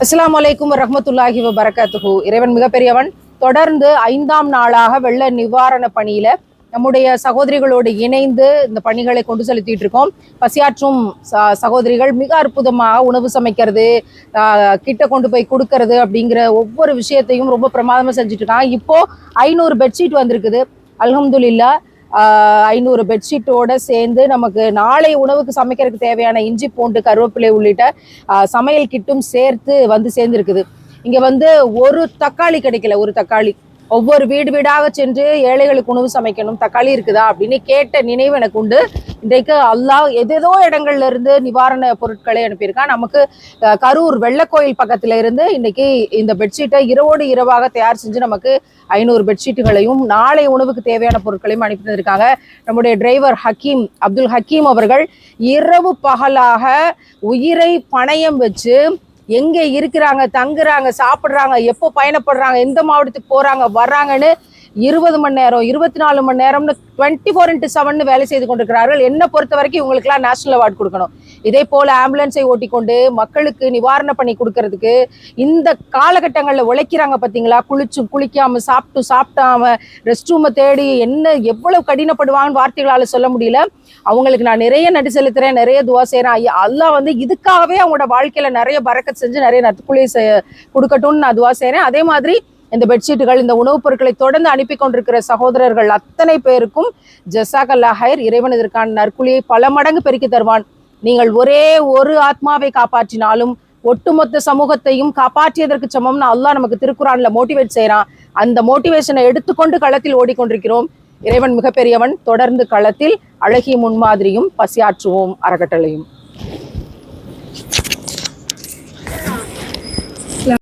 அஸ்லாம் அலைக்கும் ரஹமத்துல்லாஹி வபரகாத்துஹு. இறைவன் மிகப்பெரியவன். தொடர்ந்து ஐந்தாம் நாளாக வெள்ள நிவாரண பணியில நம்முடைய சகோதரிகளோடு இணைந்து இந்த பணிகளை கொண்டு செலுத்திட்டு இருக்கோம். பசியாற்றும் ச- சகோதரிகள் மிக அற்புதமாக உணவு சமைக்கிறது கிட்ட கொண்டு போய் கொடுக்கறது அப்படிங்கிற ஒவ்வொரு விஷயத்தையும் ரொம்ப பிரமாதமாக செஞ்சுட்டு இருக்காங்க. இப்போ ஐநூறு பெட்ஷீட் வந்திருக்குது. அலமதுல்லா ஐநூறு பெட்ஷீட்டோட சேர்ந்து நமக்கு நாளை உணவுக்கு சமைக்கிறதுக்கு தேவையான இஞ்சி பூண்டு கருவேப்பிலை உள்ளிட்ட சமையல் கிட்டும் சேர்த்து வந்து சேர்ந்துருக்குது. இங்கே வந்து ஒரு தக்காளி கிடைக்கல ஒரு தக்காளி. ஒவ்வொரு வீடு வீடாக சென்று ஏழைகளுக்கு உணவு சமைக்கணும் தக்காளி இருக்குதா அப்படின்னு கேட்ட நினைவு எனக்கு உண்டு. இன்றைக்கு அல்லாஹ் எதேதோ இடங்கள்ல இருந்து நிவாரண பொருட்களை அனுப்பியிருக்கான் நமக்கு கரூர் வெள்ளக்கோயில் பக்கத்துல இருந்து இன்னைக்கு இந்த பெட்ஷீட்டை இரவோடு இரவாக தயார் செஞ்சு நமக்கு ஐநூறு பெட்ஷீட்டுகளையும் நாளை உணவுக்கு தேவையான பொருட்களையும் அனுப்பி தந்திருக்காங்க. நம்முடைய டிரைவர் ஹக்கீம் அப்துல் ஹக்கீம் அவர்கள் இரவு பகலாக உயிரை பணயம் வச்சு எங்கே இருக்கிறாங்க தங்குறாங்க சாப்பிட்றாங்க எப்போ பயணப்படுறாங்க எந்த மாவட்டத்துக்கு போகிறாங்க வர்றாங்கன்னு இருபது மணி நேரம் இருபத்தி நாலு மணி நேரம்னு டுவெண்ட்டி ஃபோர் இன்ட்டு செவன் வேலை செய்து கொண்டிருக்கிறார்கள். என்ன பொறுத்த வரைக்கும் இவங்களுக்குலாம் நேஷனல் அவார்டு கொடுக்கணும். இதே போல ஆம்புலன்ஸை ஓட்டிக்கொண்டு மக்களுக்கு நிவாரண பண்ணி கொடுக்கறதுக்கு இந்த காலகட்டங்களில் உழைக்கிறாங்க பார்த்தீங்களா குளிச்சு குளிக்காம சாப்பிட்டும் சாப்பிட்டாம ரெஸ்ட் ரூமை தேடி என்ன எவ்வளவு கடினப்படுவாங்கன்னு வார்த்தைகளால் சொல்ல முடியல. அவங்களுக்கு நான் நிறைய நடி செலுத்துறேன் நிறைய துவா செய்கிறேன் ஐயா அல்லாஹ் வந்து இதுக்காகவே அவங்களோட வாழ்க்கையில நிறைய பறக்கத் செஞ்சு நிறைய நட்புக்குள்ளே கொடுக்கட்டும்னு நான் துவா செய்கிறேன் அதே மாதிரி இந்த பெட்ஷீட்டுகள் இந்த உணவுப் பொருட்களை தொடர்ந்து அனுப்பி கொண்டிருக்கிற சகோதரர்கள் அத்தனை பேருக்கும் ஜசாக் அல்லாஹயர் இறைவன் இதற்கான நற்குழியை பல மடங்கு பெருக்கி தருவான். நீங்கள் ஒரே ஒரு ஆத்மாவை காப்பாற்றினாலும் ஒட்டுமொத்த சமூகத்தையும் காப்பாற்றியதற்கு சமம்னு அல்லாஹ் நமக்கு திருக்குறான்ல மோட்டிவேட் செய்கிறான் அந்த மோட்டிவேஷனை எடுத்துக்கொண்டு களத்தில் ஓடிக்கொண்டிருக்கிறோம். இறைவன் மிகப்பெரியவன். தொடர்ந்து களத்தில் அழகிய முன்மாதிரியும் பசியாற்றுவோம் அறக்கட்டளையும்.